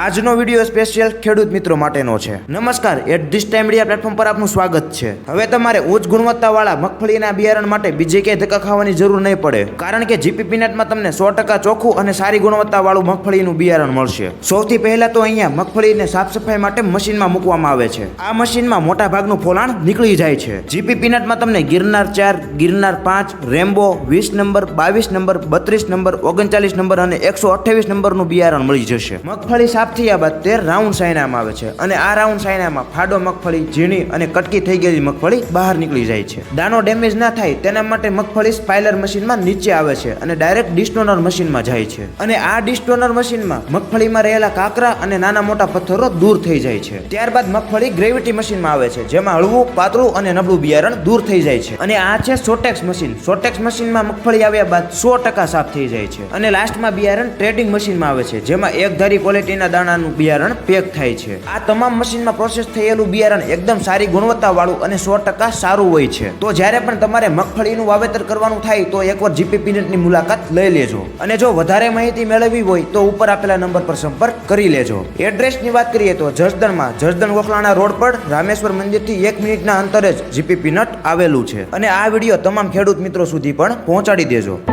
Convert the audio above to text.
આજનો video special ખેડૂત મિત્રો માટેનો છે. નમસ્કાર, at this time media platform પર આપનું સ્વાગત છે. હવે તમારે ઉચ્ચ ગુણવત્તાવાળા મગફળીના બિયારણ માટે બીજે ક્યાંય ધક્કા ખાવાની જરૂર નહીં પડે. કારણ કે જીપી પીનટમાં તમને સો ટકા ચોખ્ખું અને સારી ગુણવત્તાવાળું મગફળીનું બિયારણ મળશે. સૌથી પહેલા તો અહીંયા મગફળીને સાફ સફાઈ માટે મશીનમાં મૂકવામાં આવે છે. આ મશીનમાં મોટા ભાગનું ફોલાણ નીકળી જાય છે. જીપી પીનટમાં તમને ગિરનાર ચાર, ગિરનાર પાંચ, રેમ્બો, વીસ નંબર, બાવીસ નંબર, બત્રીસ નંબર, ઓગણચાલીસ નંબર અને એકસો અઠ્ઠાવીસ નંબરનું બિયારણ મળી જશે. મગફળી સાફ થયા બાદ તે રાઉન્ડ સાયનામાં આવે છે. અને આ રાઉન્ડ સાયનામાં ફાડો મગફળી, ઝીણી અને કટકી થઈ ગયેલી મગફળી બહાર નીકળી જાય છે. દાનો ડેમેજ ના થાય તેના માટે મગફળી સ્પાઇલર મશીનમાં નીચે આવે છે અને ડાયરેક્ટ ડિસ્ટોનર મશીનમાં જાય છે. અને આ ડિસ્ટોનર મશીનમાં મગફળીમાં રહેલા કાકરા અને નાના મોટા પથ્થરો દૂર થઈ જાય છે. ત્યારબાદ મગફળી ગ્રેવિટી મશીનમાં આવે છે, જેમાં હળવું, પાતળું અને નબળું બિયારણ દૂર થઈ જાય છે. અને આ છે સોટેક્સ મશીન. સોટેક્સ મશીનમાં મગફળી આવ્યા બાદ સો ટકા સાફ થઈ જાય છે. અને લાસ્ટમાં બિયારણ ટ્રેડિંગ મશીનમાં આવે છે, જેમાં એક ધારી ક્વોલિટીના દાણાનું બિયારણ પેક થાય છે. આ તમામ મશીનમાં પ્રોસેસ થયેલું બિયારણ એકદમ સારી ગુણવત્તાવાળું અને સો ટકા સારું હોય છે. તો જ્યારે પણ તમારે મગફળીનું વાવેતર કરવાનું થાય, તો એકવાર જીપી પીનટની મુલાકાત લઈ લેજો. અને જો વધારે માહિતી મેળવવી હોય, તો ઉપર આપેલા નંબર પર સંપર્ક કરી લેજો. એડ્રેસની વાત કરીએ તો જસદણમાં, જસદણ ગોખલાણા રોડ પર રામેશ્વર મંદિરથી એક મિનિટના અંતરે જ જીપી પીનટ આવેલું છે. અને આ વીડિયો તમામ ખેડૂત મિત્રો સુધી પણ પહોંચાડી દેજો.